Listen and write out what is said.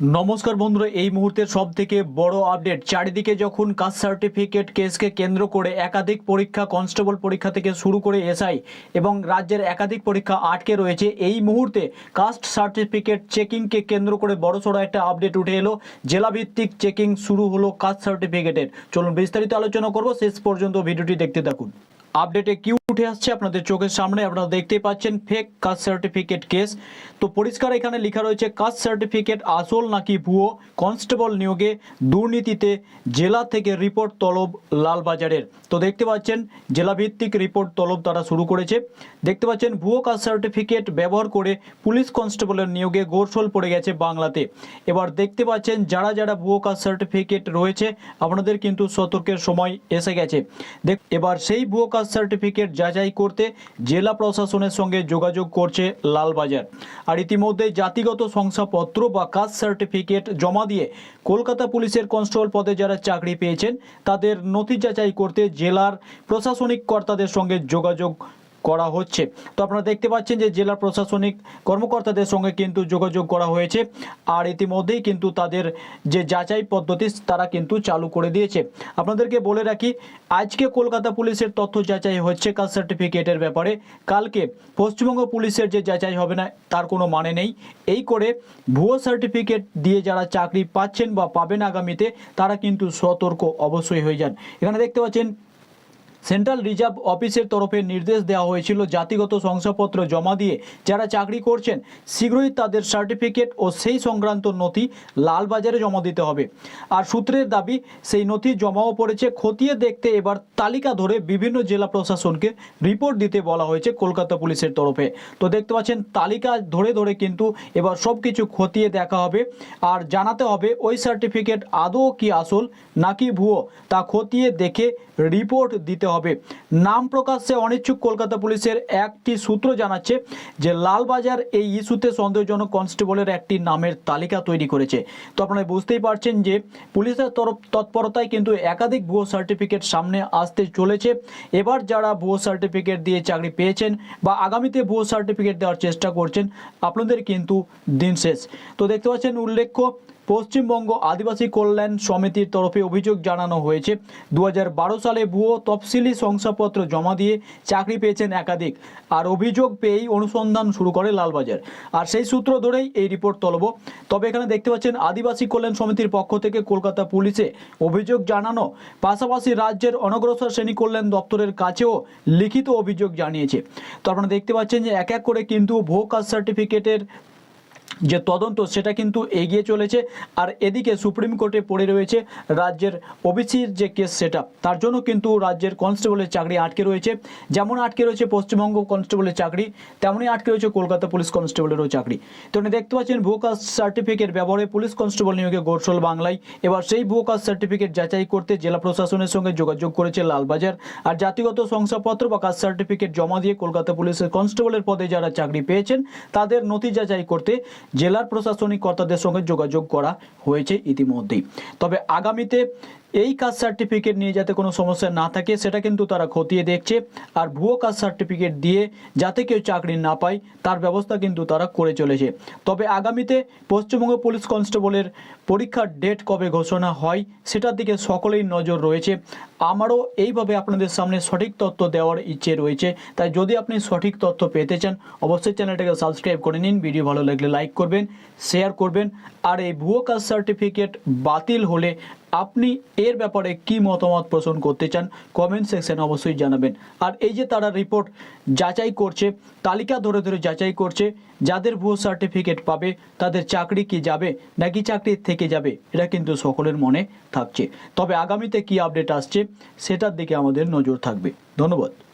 নমস্কার বন্ধুরা, এই মুহূর্তের সব থেকে বড় আপডেট চারিদিকে যখন কাস্ট সার্টিফিকেট কেসকে কেন্দ্র করে একাধিক পরীক্ষা কনস্টেবল পরীক্ষা থেকে শুরু করে এসআই এবং রাজ্যের একাধিক পরীক্ষা আটকে রয়েছে, এই মুহূর্তে কাস্ট সার্টিফিকেট চেকিংকে কেন্দ্র করে বড়সড় একটা আপডেট উঠে এলো। জেলাভিত্তিক চেকিং শুরু হলো কাস্ট সার্টিফিকেটের চলুন বিস্তারিত আলোচনা করব, শেষ পর্যন্ত ভিডিওটি দেখতে থাকুন। আপডেটে কি উঠে আসছে আপনাদের চোখের সামনে, আপনারা দেখতেই পাচ্ছেন ফেক কাস্ট সার্টিফিকেট কেস তো পরিষ্কার এখানে লেখা রয়েছে কাস্ট সার্টিফিকেট আসল নাকি ভুয়ো? কনস্টেবল নিয়োগে দুর্নীতিতে জেলা থেকে রিপোর্ট তলব লালবাজারের। তো দেখতে পাচ্ছেন, জেলাভিত্তিক রিপোর্ট তলব তারা শুরু করেছে। দেখতে পাচ্ছেন, ভুয়ো কাস্ট সার্টিফিকেট ব্যবহার করে পুলিশ কনস্টেবলের নিয়োগে গোরসোল পড়ে গেছে বাংলাতে। এবার দেখতে পাচ্ছেন, যারা যারা ভুয়ো কাস্ট সার্টিফিকেট রয়েছে, আপনাদের কিন্তু সতর্কের সময় এসে গেছে। দেখ, এবার সেই ভুয়ো কাস্ট সার্টিফিকেট যাচাই করতে জেলা প্রশাসনের সঙ্গে যোগাযোগ করছে লালবাজার। আর ইতিমধ্যে জাতিগত শংসাপত্র বা কাস্ট সার্টিফিকেট জমা দিয়ে কলকাতা পুলিশের কনস্টেবল পদে যারা চাকরি পেয়েছেন, তাদের নথি যাচাই করতে জেলার প্রশাসনিক কর্তাদের সঙ্গে যোগাযোগ করা হচ্ছে। তো আপনারা দেখতে পাচ্ছেন যে জেলা প্রশাসনিক কর্মকর্তাদের সঙ্গে কিন্তু যোগাযোগ করা হয়েছে। আর ইতিমধ্যেই কিন্তু তাদের যে যাচাই পদ্ধতি, তারা কিন্তু চালু করে দিয়েছে। আপনাদেরকে বলে রাখি, আজকে কলকাতা পুলিশের তথ্য যাচাই হচ্ছে কাস্ট সার্টিফিকেটের ব্যাপারে। কালকে পশ্চিমবঙ্গ পুলিশের যে যাচাই হবে না, তার কোনো মানে নেই। এই করে ভুয়ো সার্টিফিকেট দিয়ে যারা চাকরি পাচ্ছেন বা পাবেন আগামীতে, তারা কিন্তু সতর্ক অবশ্যই হয়ে যান। এখানে দেখতে পাচ্ছেন সেন্ট্রাল রিজার্ভ অফিসের তরফে নির্দেশ দেওয়া হয়েছিল জাতিগত শংসাপত্র জমা দিয়ে যারা চাকরি করছেন, শীঘ্রই তাদের সার্টিফিকেট ও সেই সংক্রান্ত নথি লালবাজারে জমা দিতে হবে। আর সূত্রের দাবি, সেই নথি জমাও পড়েছে, খতিয়ে দেখতে এবার তালিকা ধরে বিভিন্ন জেলা প্রশাসনকে রিপোর্ট দিতে বলা হয়েছে কলকাতা পুলিশের তরফে। তো দেখতে পাচ্ছেন, তালিকা ধরে ধরে কিন্তু এবার সব কিছু খতিয়ে দেখা হবে। আর জানাতে হবে, ওই সার্টিফিকেট আদৌ কি আসল নাকি ভুয়ো, তা খতিয়ে দেখে রিপোর্ট দিতে হবে। নাম প্রকাশ্যে অনিচ্ছুক কলকাতা পুলিশের একটি সূত্র জানাচ্ছে যে লালবাজার এই ইস্যুতে সন্দেহজনক কনস্টেবলের একটি নামের তালিকা তৈরি করেছে। তো আপনারা বুঝতেই পারছেন যে পুলিশের তরফ তৎপরতায় কিন্তু একাধিক ভুয়ো সার্টিফিকেট সামনে আসতে চলেছে। এবার যারা ভুয়ো সার্টিফিকেট দিয়ে চাকরি পেয়েছেন বা আগামীতে ভুয়ো সার্টিফিকেট দেওয়ার চেষ্টা করছেন, আপনাদের কিন্তু দিন শেষ। তো দেখতে পাচ্ছেন উল্লেখ্য পশ্চিমবঙ্গ আদিবাসী কল্যাণ সমিতির তরফে অভিযোগ জানানো হয়েছে। দু হাজার বারো সালে ভুয়ো তফসিলি শংসাপত্র জমা দিয়ে চাকরি পেয়েছেন একাধিক। আর অভিযোগ পেয়েই অনুসন্ধান শুরু করে লালবাজার। আর সেই সূত্র ধরেই এই রিপোর্ট তলব। তবে এখানে দেখতে পাচ্ছেন, আদিবাসী কল্যাণ সমিতির পক্ষ থেকে কলকাতা পুলিশে অভিযোগ জানানো। পাশাপাশি রাজ্যের অনগ্রসর শ্রেণি কল্যাণ দপ্তরের কাছেও লিখিত অভিযোগ জানিয়েছে। তো আপনারা দেখতে পাচ্ছেন যে, এক এক করে কিন্তু ভুয়ো কাস্ট সার্টিফিকেটের যে তদন্ত সেটা কিন্তু এগিয়ে চলেছে আর এদিকে সুপ্রিম কোর্টে পড়ে রয়েছে রাজ্যের ওবিসির যে কেস সেটা তার জন্য কিন্তু রাজ্যের কনস্টেবলের চাকরি আটকে রয়েছে। যেমন আটকে রয়েছে পশ্চিমবঙ্গ কনস্টেবলের চাকরি, তেমনই আটকে রয়েছে কলকাতা পুলিশ কনস্টেবলেরও চাকরি। তো দেখতে পাচ্ছেন ভুয়ো সার্টিফিকেট ব্যবহারে পুলিশ কনস্টেবল নিয়োগে গোরসল বাংলায়। এবার সেই ভুয়ো সার্টিফিকেট যাচাই করতে জেলা প্রশাসনের সঙ্গে যোগাযোগ করেছে লালবাজার। আর জাতিগত শংসাপত্র বা কাস্ট সার্টিফিকেট জমা দিয়ে কলকাতা পুলিশের কনস্টেবলের পদে যারা চাকরি পেয়েছেন, তাদের নথি যাচাই করতে জেলার প্রশাসনিক কর্তাদের সঙ্গে যোগাযোগ করা হয়েছে ইতিমধ্যেই। তবে আগামীতে এই কাস্ট সার্টিফিকেট নিয়ে যাতে কোনো সমস্যা না থাকে, সেটা কিন্তু তারা খতিয়ে দেখছে। আর ভুয়ো কাস্ট সার্টিফিকেট দিয়ে যাতে কেউ চাকরি না পায়, তার ব্যবস্থা কিন্তু তারা করে চলেছে। তবে আগামীতে পশ্চিমবঙ্গ পুলিশ কনস্টেবলের পরীক্ষার ডেট কবে ঘোষণা হয়, সেটার দিকে সকলেই নজর রয়েছে। আমারও এইভাবে আপনাদের সামনে সঠিক তথ্য দেওয়ার ইচ্ছে রয়েছে। তাই যদি আপনি সঠিক তথ্য পেতে চান, অবশ্যই চ্যানেলটাকে সাবস্ক্রাইব করে নিন। ভিডিও ভালো লাগলে লাইক করবেন শেয়ার করবেন। আর এই ভুয়ো কাস্ট সার্টিফিকেট বাতিল হলে আপনি এর ব্যাপারে কি মতামত পোষণ করতে চান কমেন্ট সেকশানে অবশ্যই জানাবেন। আর এই যে তারা রিপোর্ট যাচাই করছে, তালিকা ধরে ধরে যাচাই করছে, যাদের ভুয়ো সার্টিফিকেট পাবে, তাদের চাকরি কি যাবে, নাকি চাকরি থেকে যাবে, এটা কিন্তু সকলের মনে থাকছে। তবে আগামীতে কি আপডেট আসছে, সেটার দিকে আমাদের নজর থাকবে। ধন্যবাদ।